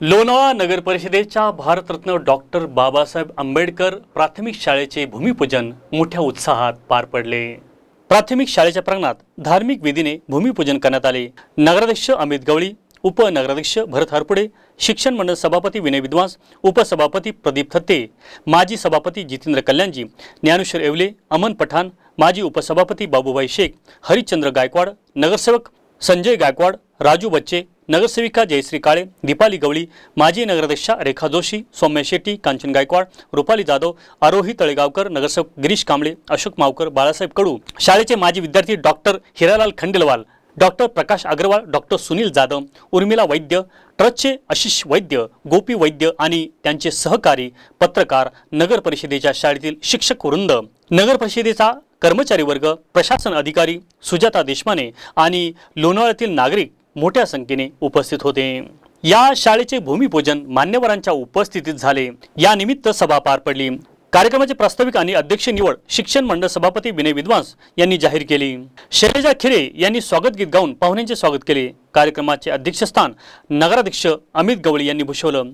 लोणावळा नगर परिषदेच्या भारतरत्न डॉक्टर बाबासाहेब आंबेडकर प्राथमिक शाळेचे भूमिपूजन मोठ्या उत्साहात पार पडले. प्राथमिक शाळेच्या प्रांगणात धार्मिक विधीने भूमिपूजन करण्यात आले. नगराध्यक्ष अमित गवळी उपनगराध्यक्ष भरत हरपुडे शिक्षण मंडळ सभापती विनय विद्वांस उपसभापती प्रदीप थत्ते माजी सभापती जितेंद्र कल्याणजी ज्ञानेश्वर येवले अमन पठाण माजी उपसभापती बाबूभाई शेख हरिश्चंद्र गायकवाड नगरसेवक संजय गायकवाड राजू बच्चे नगरसेविका जयश्री काळे दीपाली गवळी माजी नगराध्यक्षा रेखा जोशी सौम्य शेट्टी कांचन गायकवाड रुपाली जाधव आरोही तळेगावकर नगरसेवक गिरीश कांबळे अशोक मावकर बाळासाहेब कडू शाळेचे माजी विद्यार्थी doctor Hiralal Khandelwal doctor Prakash Agrawal doctor Sunil Jadhav Urmila Vaidya ट्रस्टचे आशिष वैद्य गोपी वैद्य आणि त्यांचे सहकारी पत्रकार नगर परिषदेच्या शाळेतील शिक्षक वृंद नगर परिषदेचा कर्मचारी वर्ग प्रशासन अधिकारी सुजाता देशमाने आणि लोणावळ्यातील नागरिक मोठ्या संख्येने उपस्थित होते. या शाळेचे भूमिपूजन मान्यवरांच्या उपस्थितीत झाले. या निमित्त सभा पार पडली. कार्यक्रमाचे प्रास्ताविक आणि अध्यक्ष निवड शिक्षण मंडळ सभापती विनय विद्वांस यांनी जाहीर केली. शैलजा खिरे यांनी स्वागत गीत गाऊन पाहुण्यांचे स्वागत केले. कार्यक्रमाचे अध्यक्षस्थान नगराध्यक्ष अमित गवळी यांनी भूषवलं.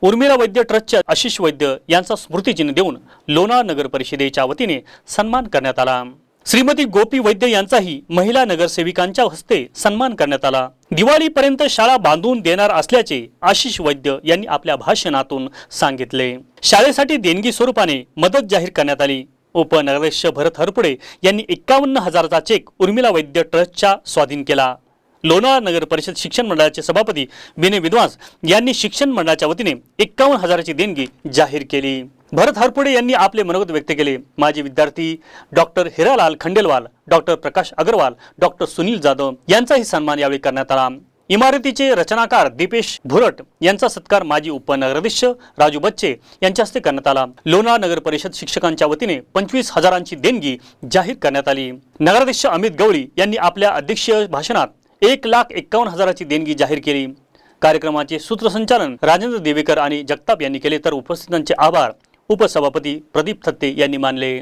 उर्मिला वैद्य ट्रस्टचे आशिष वैद्य यांचा स्मृतिचिन्ह देऊन लोणार नगर परिषदेच्या वतीने सन्मान करण्यात आला. श्रीमती गोपी वैद्य यांचाही महिला नगरसेविकांच्या हस्ते सन्मान करण्यात आला. दिवाळीपर्यंत शाळा बांधून देणार असल्याचे आशिष वैद्य यांनी आपल्या भाषणातून सांगितले. शाळेसाठी देणगी स्वरूपाने मदत जाहीर करण्यात आली. उपनगराध्यक्ष भरत हरपुडे यांनी एकावन्न हजाराचा चेक उर्मिला वैद्य ट्रस्टच्या स्वाधीन केला. लोणावळा नगर परिषद शिक्षण मंडळाचे सभापती विनय विद्वांस यांनी शिक्षण मंडळाच्या वतीने एकावन्न हजाराची देणगी जाहीर केली. भरत हरपुडे यांनी आपले मनोगत व्यक्त केले. माजी विद्यार्थी doctor Hiralal Khandelwal doctor Prakash Agrawal doctor Sunil Jadhav यांचाही सन्मान यावेळी करण्यात आला. इमारतीचे रचनाकार दीपेश भुरट यांचा सत्कार माजी उपनगराध्यक्ष राजू बच्चे यांच्या हस्ते करण्यात आला. लोणार नगर परिषद शिक्षकांच्या वतीने पंचवीस हजारांची देणगी जाहीर करण्यात आली. नगराध्यक्ष अमित गवळी यांनी आपल्या अध्यक्षीय भाषणात एक लाख एक्कावन्न हजाराची देणगी जाहीर केली. कार्यक्रमाचे सूत्रसंचालन राजेंद्र देवेकर आणि जगताप यांनी केले. तर उपस्थितांचे आभार. उपसभापती प्रदीप थत्ते यांनी मानले.